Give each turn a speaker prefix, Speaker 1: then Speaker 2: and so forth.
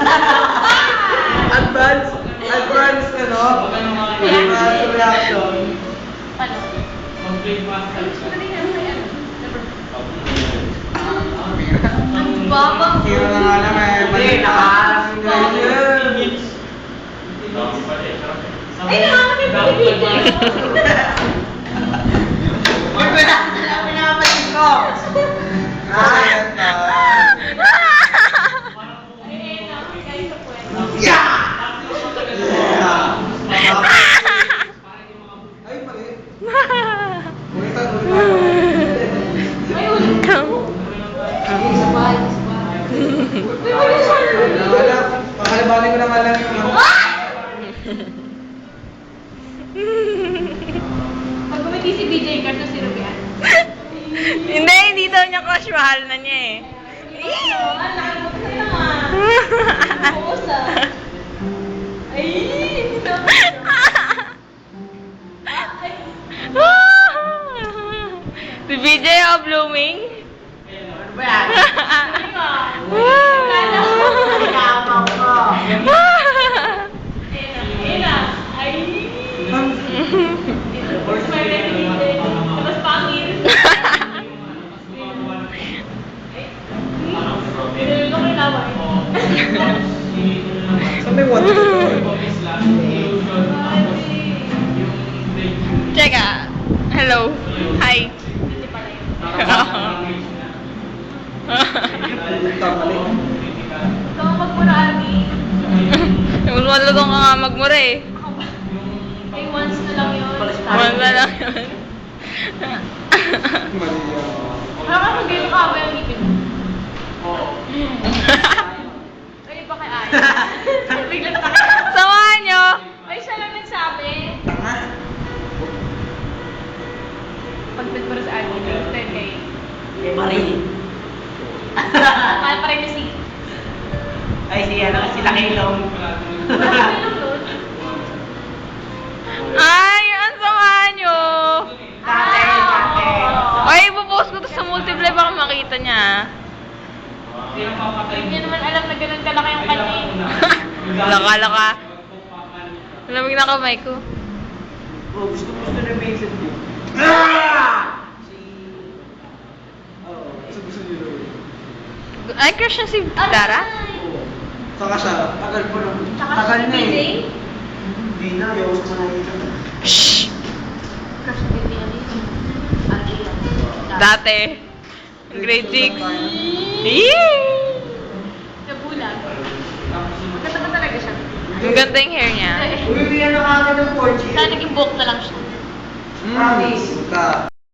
Speaker 1: Advance, advance, ano? Advance reaction.
Speaker 2: Ano? Ang babang
Speaker 1: Zero na nga lang, eh. Mali na.
Speaker 2: Ay, nakakakit yung video.
Speaker 1: Uy, wala na lang pinapasin ko.
Speaker 2: Ay,
Speaker 1: pakalibanin ko na nga lang yung ano.
Speaker 2: Pag kumiti si BJ Card na si Rubian.
Speaker 3: Hindi, hindi daw niya crush. Mahal na niya eh.
Speaker 2: Ah, nakalimutan na lang ah. Bukas ah. Ay, hindi na. Ay.
Speaker 3: si BJ oh, blooming.
Speaker 1: Ano ba yan?
Speaker 2: Ay, ah. Kala ko.
Speaker 1: Yabang ko.
Speaker 2: Ayun na, ayun na. Ay. Smile na si BJ. Tapos pangil. Nilulong ko yung laway.
Speaker 1: Saan may one?
Speaker 3: Teka. Hello. Hi.
Speaker 1: Mali.
Speaker 2: Ikaw ang magmurami.
Speaker 3: Mas malutong ka nga magmura eh.
Speaker 2: Ay, once na lang yun.
Speaker 1: Yan.
Speaker 2: Parang kung gano'n ka ba yung ngipin mo? Ay, pa kay Ay. Bigla na
Speaker 3: Samahan nyo.
Speaker 2: Ay, siya lang nagsabi.
Speaker 1: Tanga.
Speaker 2: Pagpit mo rin sa Ay, 10K.
Speaker 4: Mari.
Speaker 2: Kaya pa rin yung si...
Speaker 4: Ay, si ano, si Lakilong.
Speaker 2: Lang doon.
Speaker 3: Ay, ang samahan nyo.
Speaker 4: Dati, dati.
Speaker 3: Ipopost ko to sa multiple baka makita niya.
Speaker 2: Hindi niya naman alam na ganun kalaki yung eh.
Speaker 3: laka, laka. Lamig na kamay ko.
Speaker 4: Oh, gusto gusto na.
Speaker 1: Ah!
Speaker 4: Oh.
Speaker 1: Gusto gusto niyo.
Speaker 3: Ay, crush niya si Dara?
Speaker 1: Saka siya.
Speaker 4: Tagal po lang. Tagal
Speaker 2: si
Speaker 4: na
Speaker 2: BJ.
Speaker 4: eh. Hindi na, sa nakikita na.
Speaker 3: Shh!
Speaker 2: Crush ni BJ yan eh. Ate yan.
Speaker 3: Dati. Grade 6. Yee!
Speaker 2: Sa bulag. Maganda ba talaga siya?
Speaker 3: Ang ganda yung hair niya.
Speaker 4: Uy, bigyan na ng 4G.
Speaker 2: Sana naging book na lang siya.
Speaker 1: Promise. Ka.